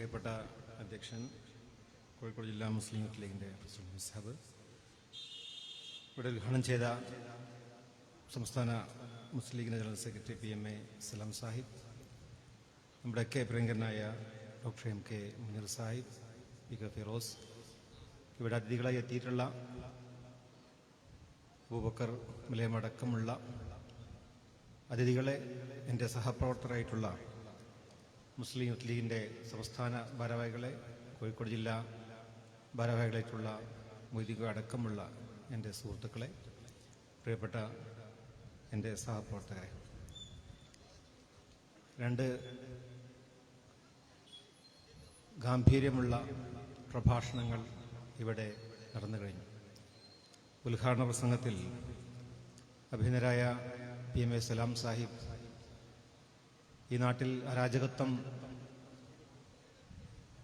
പ്രിയപ്പെട്ട അധ്യക്ഷൻ കോഴിക്കോട് ജില്ലാ മുസ്ലിം ലീഗിന്റെ പ്രസിഡന്റ് സാബ് ഇവിടെ ഉദ്ഘാടനം ചെയ്ത സംസ്ഥാന മുസ്ലിം ലീഗിന്റെ general secretary P M A Salam Sahib നമ്മുടെ കെ പ്രിയങ്കരനായ doctor M K Munir Sahib P K Firoz ഇവിടെ അതിഥികളായി എത്തിയിട്ടുള്ള അബൂബക്കർ മലയമടക്കമുള്ള അതിഥികളെ എന്റെ സഹപ്രവർത്തകരായിട്ടുള്ള മുസ്ലിം ലീഗിന്റെ സംസ്ഥാന ഭാരവാഹികളെ കോഴിക്കോട് ജില്ലാ ഭാരവാഹികളായിട്ടുള്ള മൊയ്തിക അടക്കമുള്ള എന്റെ സുഹൃത്തുക്കളെ പ്രിയപ്പെട്ട എന്റെ സഹപ്രവർത്തകരെ. രണ്ട് ഗാംഭീര്യമുള്ള പ്രഭാഷണങ്ങൾ ഇവിടെ നടന്നു കഴിഞ്ഞു. ഉദ്ഘാടന പ്രസംഗത്തിൽ അഭിനരായ P M A Salam Sahib ഈ നാട്ടിൽ അരാജകത്വം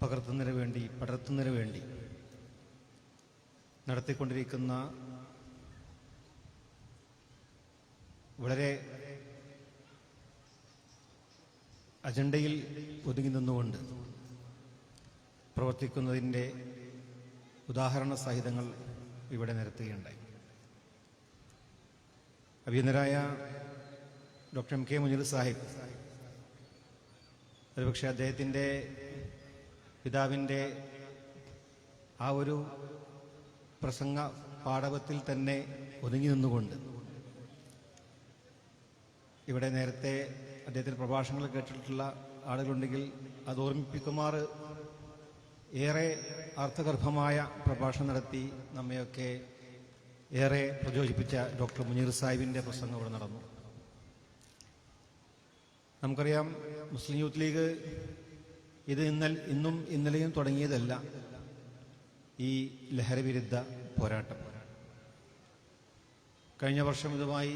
പകർത്തുന്നതിന് വേണ്ടി പടർത്തുന്നതിന് വേണ്ടി നടത്തിക്കൊണ്ടിരിക്കുന്ന വളരെ അജണ്ടയിൽ ഒതുങ്ങി നിന്നുകൊണ്ട് പ്രവർത്തിക്കുന്നതിന്റെ ഉദാഹരണ സഹിതങ്ങൾ ഇവിടെ നിരത്തുകയുണ്ടായി. അഭിനന്ദരായ doctor M K Munir Sahib ഒരുപക്ഷെ അദ്ദേഹത്തിന്റെ പിതാവിന്റെ ആ ഒരു പ്രസംഗ പാഠവത്തിൽ തന്നെ ഒതുങ്ങി നിന്നുകൊണ്ട് ഇവിടെ നേരത്തെ അദ്ദേഹത്തിന്റെ പ്രഭാഷണങ്ങൾ കേട്ടിട്ടുള്ള ആളുകളുണ്ടെങ്കിൽ അത് ഓർമ്മിപ്പിക്കുമാർ ഏറെ അർത്ഥഗർഭമായ പ്രഭാഷണം നടത്തി നമ്മയൊക്കെ ഏറെ പ്രചോദിപ്പിച്ച ഡോക്ടർ മുനീർ സാഹിബിന്റെ പ്രസംഗം ഇവിടെ നടന്നു. നമുക്കറിയാം മുസ്ലിം യൂത്ത് ലീഗ് ഇത് ഇന്നൽ ഇന്നും ഇന്നലെയും തുടങ്ങിയതല്ല ഈ ലഹരവിരുദ്ധ പോരാട്ടം. കഴിഞ്ഞ വർഷം ഇതുമായി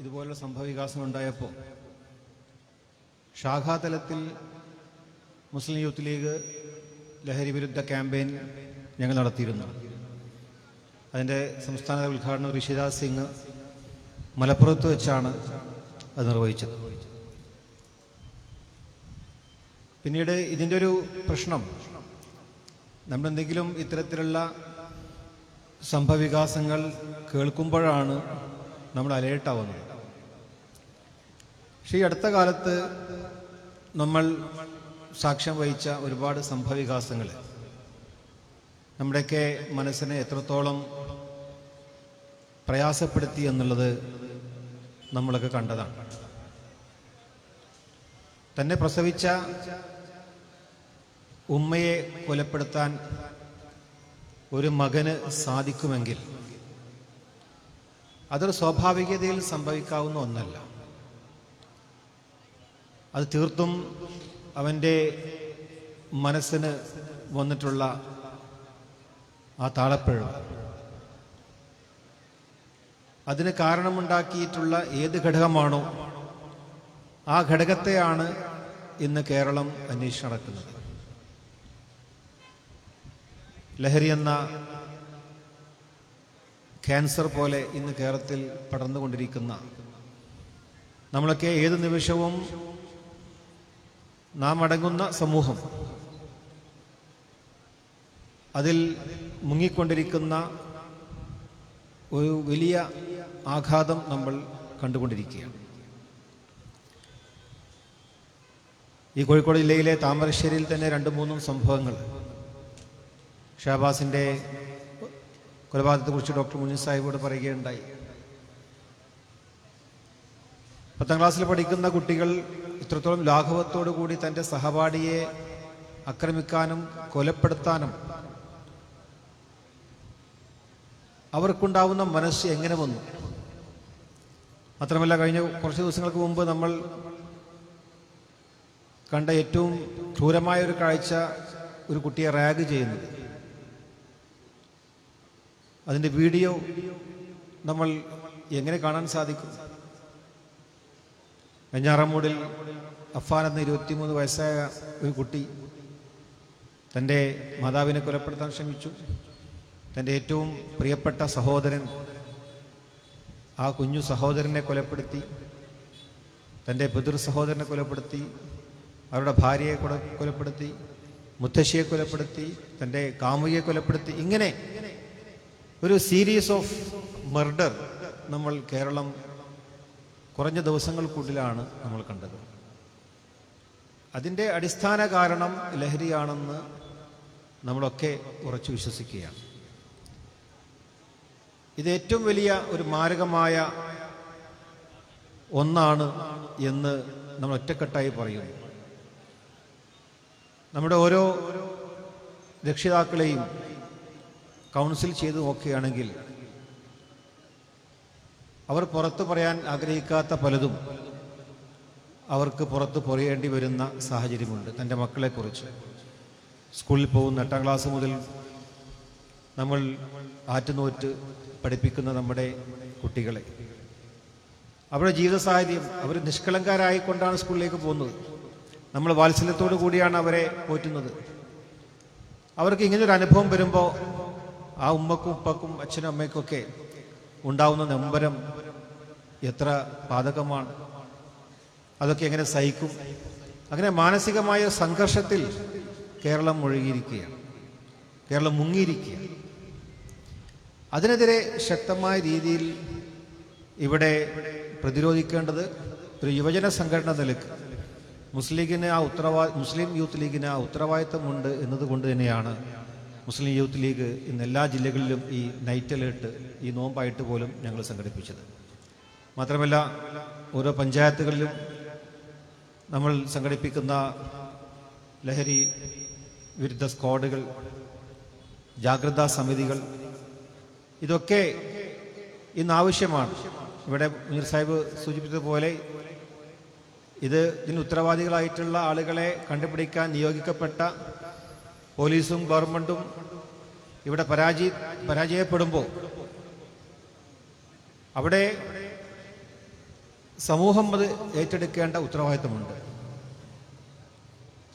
ഇതുപോലുള്ള സംഭവവികാസം ഉണ്ടായപ്പോൾ ശാഖാതലത്തിൽ മുസ്ലിം യൂത്ത് ലീഗ് ലഹരി വിരുദ്ധ ക്യാമ്പയിൻ ഞങ്ങൾ നടത്തിയിരുന്നു. അതിന്റെ സംസ്ഥാന ഉദ്ഘാടനം ഋഷിരാജ് സിംഗ് മലപ്പുറത്ത് വെച്ചാണ് അത് നിർവഹിച്ചത്. പിന്നീട് ഇതിന്റെ ഒരു പ്രശ്നം. നമ്മളെന്തെങ്കിലും ഇത്തരത്തിലുള്ള സംഭവവികാസങ്ങൾ കേൾക്കുമ്പോഴാണ് നമ്മൾ അലേർട്ടാവുന്നത് പക്ഷേ ഈ അടുത്ത കാലത്ത് നമ്മൾ സാക്ഷ്യം വഹിച്ച ഒരുപാട് സംഭവവികാസങ്ങൾ. നമ്മുടെയൊക്കെ മനസ്സിനെ എത്രത്തോളം പ്രയാസപ്പെടുത്തി എന്നുള്ളത് നമ്മളൊക്കെ കണ്ടതാണ്. തന്നെ പ്രസവിച്ച ഉമ്മയെ കൊലപ്പെടുത്താൻ ഒരു മകന് സാധിക്കുമെങ്കിൽ അതൊരു സ്വാഭാവികതയിൽ സംഭവിക്കാവുന്ന ഒന്നല്ല. അത് തീർത്തും അവന്റെ മനസ്സിന് വന്നിട്ടുള്ള ആ താളപ്പഴം അതിന് കാരണമുണ്ടാക്കിയിട്ടുള്ള ഏത് ഘടകമാണോ ആ ഘടകത്തെയാണ് ഇന്ന് കേരളം അന്വേഷിച്ച് നടക്കുന്നത്. ലഹരി എന്ന ക്യാൻസർ പോലെ ഇന്ന് കേരളത്തിൽ പടർന്നുകൊണ്ടിരിക്കുന്ന നമ്മളൊക്കെ ഏത് നിമിഷവും നാം അടങ്ങുന്ന സമൂഹം അതിൽ മുങ്ങിക്കൊണ്ടിരിക്കുന്ന ഒരു വലിയ ആഘാതം നമ്മൾ കണ്ടുകൊണ്ടിരിക്കുകയാണ്. ഈ കോഴിക്കോട് ജില്ലയിലെ താമരശ്ശേരിയിൽ തന്നെ രണ്ട് മൂന്നും സംഭവങ്ങൾ ഷഹബാസിന്റെ കൊലപാതകത്തെക്കുറിച്ച് ഡോക്ടർ മുനീർ സാഹിബോട് പറയുകയുണ്ടായി. പത്താം ക്ലാസ്സിൽ പഠിക്കുന്ന കുട്ടികൾ ഇത്രത്തോളം ലാഘവത്തോടു കൂടി തന്റെ സഹപാഠിയെ ആക്രമിക്കാനും കൊലപ്പെടുത്താനും അവർക്കുണ്ടാവുന്ന മനസ്സ് എങ്ങനെ വന്നു? മാത്രമല്ല കഴിഞ്ഞ കുറച്ച് ദിവസങ്ങൾക്ക് മുമ്പ് നമ്മൾ കണ്ട ഏറ്റവും ക്രൂരമായ ഒരു കാഴ്ച ഒരു കുട്ടിയെ റാഗ് ചെയ്യുന്നത്. അതിന്റെ വീഡിയോ നമ്മൾ എങ്ങനെ കാണാൻ സാധിക്കും? കഞ്ഞാറമൂടിൽ അഫാൻ എന്ന ഇരുപത്തിമൂന്ന് വയസ്സായ ഒരു കുട്ടി തന്റെ മാതാവിനെ കൊലപ്പെടുത്താൻ ശ്രമിച്ചു. തന്റെ ഏറ്റവും പ്രിയപ്പെട്ട സഹോദരൻ ആ കുഞ്ഞു സഹോദരനെ കൊലപ്പെടുത്തി തന്റെ പിതൃ സഹോദരനെ കൊലപ്പെടുത്തി അവരുടെ ഭാര്യയെ കൊല കൊലപ്പെടുത്തി മുത്തശ്ശിയെ കൊലപ്പെടുത്തി തന്റെ കാമുകിയെ കൊലപ്പെടുത്തി ഇങ്ങനെ ഒരു സീരീസ് ഓഫ് മർഡർ നമ്മൾ കേരളം കുറഞ്ഞ ദിവസങ്ങൾക്കുള്ളിലാണ് നമ്മൾ കണ്ടത്. അതിന്റെ അടിസ്ഥാന കാരണം ലഹരിയാണെന്ന് നമ്മളൊക്കെ ഉറച്ചു വിശ്വസിക്കുകയാണ്. ഇത് ഏറ്റവും വലിയ ഒരു മാരകമായ ഒന്നാണ് എന്ന് നമ്മൾ ഒറ്റക്കെട്ടായി പറയുന്നു. നമ്മുടെ ഓരോ രക്ഷിതാക്കളെയും കൗൺസിൽ ചെയ്ത് നോക്കുകയാണെങ്കിൽ അവർ പുറത്തു പറയാൻ ആഗ്രഹിക്കാത്ത പലതും അവർക്ക് പുറത്ത് പറയേണ്ടി വരുന്ന സാഹചര്യമുണ്ട്. തന്റെ മക്കളെക്കുറിച്ച്. സ്കൂളിൽ പോകുന്ന എട്ടാം ക്ലാസ് മുതൽ നമ്മൾ ആറ്റുനോറ്റ് പഠിപ്പിക്കുന്ന നമ്മുടെ കുട്ടികളെ. അവരുടെ ജീവിത സാഹചര്യം അവർ നിഷ്കളങ്കരായിക്കൊണ്ടാണ് സ്കൂളിലേക്ക് പോകുന്നത്. നമ്മൾ വാത്സല്യത്തോടു കൂടിയാണ് അവരെ പോറ്റുന്നത്. അവർക്ക് ഇങ്ങനൊരു അനുഭവം വരുമ്പോൾ ആ ഉമ്മക്കും ഉപ്പക്കും അച്ഛനും അമ്മയ്ക്കൊക്കെ ഉണ്ടാവുന്ന നമ്പരം എത്ര പാതകമാണ് അതൊക്കെ എങ്ങനെ സഹിക്കും. അങ്ങനെ മാനസികമായ സംഘർഷത്തിൽ കേരളം മുഴുകിയിരിക്കുകയാണ്. കേരളം മുങ്ങിയിരിക്കുകയാണ്. അതിനെതിരെ ശക്തമായ രീതിയിൽ ഇവിടെ പ്രതിരോധിക്കേണ്ടത് ഒരു യുവജന സംഘടന നിലയ്ക്ക്. മുസ്ലിം ലീഗിന് ആ ഉത്തരവാ മുസ്ലിം യൂത്ത് ലീഗിന് ആ ഉത്തരവാദിത്തമുണ്ട് എന്നതുകൊണ്ട് തന്നെയാണ് മുസ്ലിം യൂത്ത് ലീഗ് ഇന്ന് എല്ലാ ജില്ലകളിലും ഈ നൈറ്റ് അലേർട്ട് ഈ നോമ്പായിട്ട് പോലും ഞങ്ങൾ സംഘടിപ്പിച്ചത്. മാത്രമല്ല ഓരോ പഞ്ചായത്തുകളിലും നമ്മൾ സംഘടിപ്പിക്കുന്ന ലഹരി വിരുദ്ധ സ്ക്വാഡുകൾ ജാഗ്രതാ സമിതികൾ ഇതൊക്കെ ഇന്ന് ആവശ്യമാണ്. ഇവിടെ മീർ സാഹിബ് സൂചിപ്പിച്ചതുപോലെ ഇത് ഇതിന് ഉത്തരവാദികളായിട്ടുള്ള ആളുകളെ കണ്ടുപിടിക്കാൻ നിയോഗിക്കപ്പെട്ട പോലീസും ഗവൺമെന്റും ഇവിടെ പരാജയ പരാജയപ്പെടുമ്പോൾ അവിടെ സമൂഹം അത് ഏറ്റെടുക്കേണ്ട ഉത്തരവാദിത്തമുണ്ട്.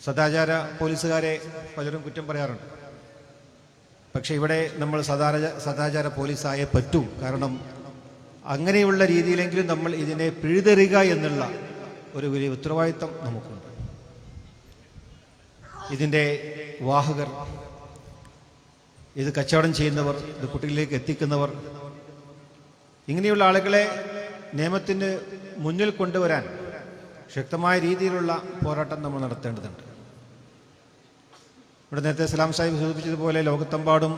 സദാചാര പോലീസുകാരെ പലരും കുറ്റം പറയാറുണ്ട്. പക്ഷെ ഇവിടെ നമ്മൾ സദാചാര സദാചാര പോലീസായേ പറ്റൂ. കാരണം അങ്ങനെയുള്ള രീതിയിലെങ്കിലും നമ്മൾ ഇതിനെ പിഴുതെറിയുക എന്നുള്ള ഒരു വലിയ ഉത്തരവാദിത്തം നമുക്കുണ്ട്. ഇതിന്റെ വാഹകർ ഇത് കച്ചവടം ചെയ്യുന്നവർ ഇത് കുട്ടികളിലേക്ക് എത്തിക്കുന്നവർ ഇങ്ങനെയുള്ള ആളുകളെ നിയമത്തിന് മുന്നിൽ കൊണ്ടുവരാൻ ശക്തമായ രീതിയിലുള്ള പോരാട്ടം നമ്മൾ നടത്തേണ്ടതുണ്ട്. ഇവിടെ നേരത്തെ സലാം സാഹിബ് സൂചിപ്പിച്ചതുപോലെ ലോകത്തെമ്പാടും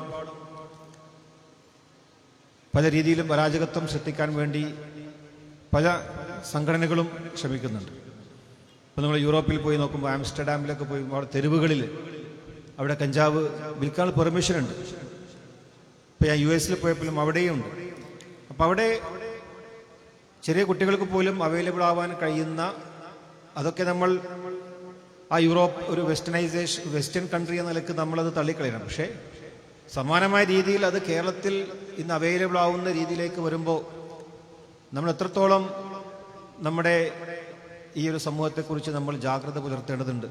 പല രീതിയിലും പരാജകത്വം സൃഷ്ടിക്കാൻ വേണ്ടി പല സംഘടനകളും ശ്രമിക്കുന്നുണ്ട്. ഇപ്പോൾ നമ്മൾ യൂറോപ്പിൽ പോയി നോക്കുമ്പോൾ ആംസ്റ്റർഡാമിലൊക്കെ പോയി അവിടെ തെരുവുകളിൽ അവിടെ കഞ്ചാവ് വിൽക്കാൻ പെർമിഷൻ ഉണ്ട്. ഇപ്പോൾ ഞാൻ യു എസിൽ പോയപ്പോഴും അവിടെയും ഉണ്ട്. അപ്പോൾ അവിടെ ചെറിയ കുട്ടികൾക്ക് പോലും അവൈലബിൾ ആവാൻ കഴിയുന്ന അതൊക്കെ നമ്മൾ ആ യൂറോപ്പ് ഒരു വെസ്റ്റേണൈസേഷൻ വെസ്റ്റേൺ കൺട്രി എന്ന നിലയ്ക്ക് നമ്മളത് തള്ളിക്കളയണം. പക്ഷേ സമാനമായ രീതിയിൽ അത് കേരളത്തിൽ ഇന്ന് അവൈലബിൾ ആവുന്ന രീതിയിലേക്ക് വരുമ്പോൾ നമ്മൾ എത്രത്തോളം നമ്മുടെ ഈ ഒരു സമൂഹത്തെക്കുറിച്ച് നമ്മൾ ജാഗ്രത പുലർത്തേണ്ടതുണ്ട്.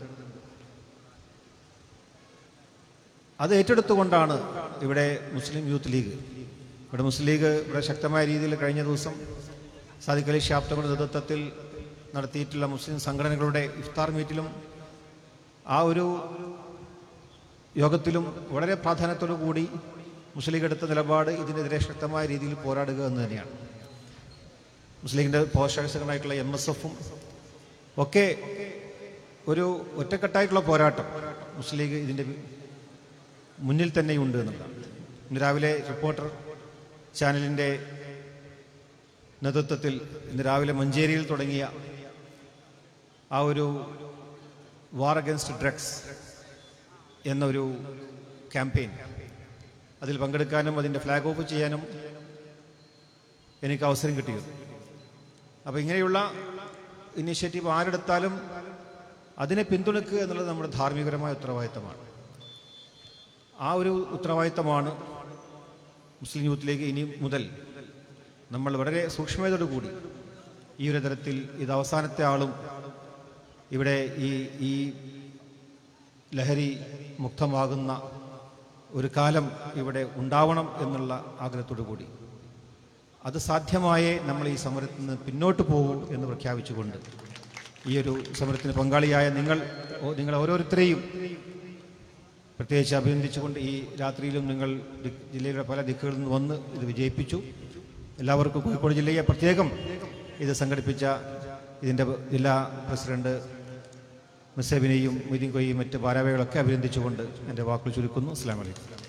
അത് ഏറ്റെടുത്തുകൊണ്ടാണ് ഇവിടെ മുസ്ലിം യൂത്ത് ലീഗ്. ഇവിടെ മുസ്ലിം ലീഗ് ഇവിടെ ശക്തമായ രീതിയിൽ കഴിഞ്ഞ ദിവസം സാദിഖ് അലി ഷാപ്തങ്ങളുടെ നേതൃത്വത്തിൽ നടത്തിയിട്ടുള്ള മുസ്ലിം സംഘടനകളുടെ ഇഫ്താർ മീറ്റിലും ആ ഒരു യോഗത്തിലും വളരെ പ്രാധാന്യത്തോടു കൂടി മുസ്ലിം ലീഗ് എടുത്ത നിലപാട് ഇതിനെതിരെ ശക്തമായ രീതിയിൽ പോരാടുക എന്ന് തന്നെയാണ്. മുസ്ലിം ലീഗിന്റെ പോഷക എം എസ് എഫും ഒക്കെ ഒരു ഒറ്റക്കെട്ടായിട്ടുള്ള പോരാട്ടം മുസ്ലിം ലീഗ് ഇതിന്റെ മുന്നിൽ തന്നെയുണ്ട് എന്നുള്ളതാണ്. ഇന്ന് രാവിലെ റിപ്പോർട്ടർ ചാനലിന്റെ നേതൃത്വത്തിൽ ഇന്ന് രാവിലെ മഞ്ചേരിയിൽ തുടങ്ങിയ ആ ഒരു വാർ അഗൻസ്റ്റ് ഡ്രഗ്സ് എന്നൊരു ക്യാമ്പയിൻ അതിൽ പങ്കെടുക്കാനും അതിന്റെ ഫ്ലാഗ് ഓഫ് ചെയ്യാനും എനിക്ക് അവസരം കിട്ടിയത്. അപ്പോൾ ഇങ്ങനെയുള്ള ഇനിഷ്യേറ്റീവ് ആരെടുത്താലും അതിനെ പിന്തുണയ്ക്കുക എന്നുള്ളത് നമ്മുടെ ധാർമ്മികപരമായ ഉത്തരവാദിത്തമാണ്. ആ ഒരു ഉത്തരവാദിത്തമാണ് മുസ്ലിം യൂത്തിലേക്ക് ഇനി മുതൽ നമ്മൾ വളരെ സൂക്ഷ്മതയോടു കൂടി ഈ ഒരു തരത്തിൽ ഇത് അവസാനത്തെ ആളും ഇവിടെ ഈ ഈ ലഹരി മുക്തമാകുന്ന ഒരു കാലം ഇവിടെ ഉണ്ടാവണം എന്നുള്ള ആഗ്രഹത്തോടു കൂടി അത് സാധ്യമായേ നമ്മൾ ഈ സമരത്തിൽ നിന്ന് പിന്നോട്ട് പോകൂ എന്ന് പ്രഖ്യാപിച്ചുകൊണ്ട് ഈ ഒരു സമരത്തിന് പങ്കാളിയായ നിങ്ങൾ നിങ്ങൾ ഓരോരുത്തരെയും പ്രത്യേകിച്ച് അഭിനന്ദിച്ചുകൊണ്ട് ഈ രാത്രിയിലും നിങ്ങൾ ജില്ലയുടെ പല ദിക്കുകളിൽ നിന്ന് വന്ന് ഇത് വിജയിപ്പിച്ചു. എല്ലാവർക്കും കോഴിക്കോട് ജില്ലയെ പ്രത്യേകം ഇത് സംഘടിപ്പിച്ച ഇതിന്റെ ജില്ലാ പ്രസിഡന്റ് മുസേബിനെയും മൊയ്തീൻ കൊയ്യും മറ്റ് ഭാരവാഹികളൊക്കെ അഭിനന്ദിച്ചുകൊണ്ട് എന്റെ വാക്കുകൾ ചുരുക്കുന്നു. അസ്സാം വലൈക്കും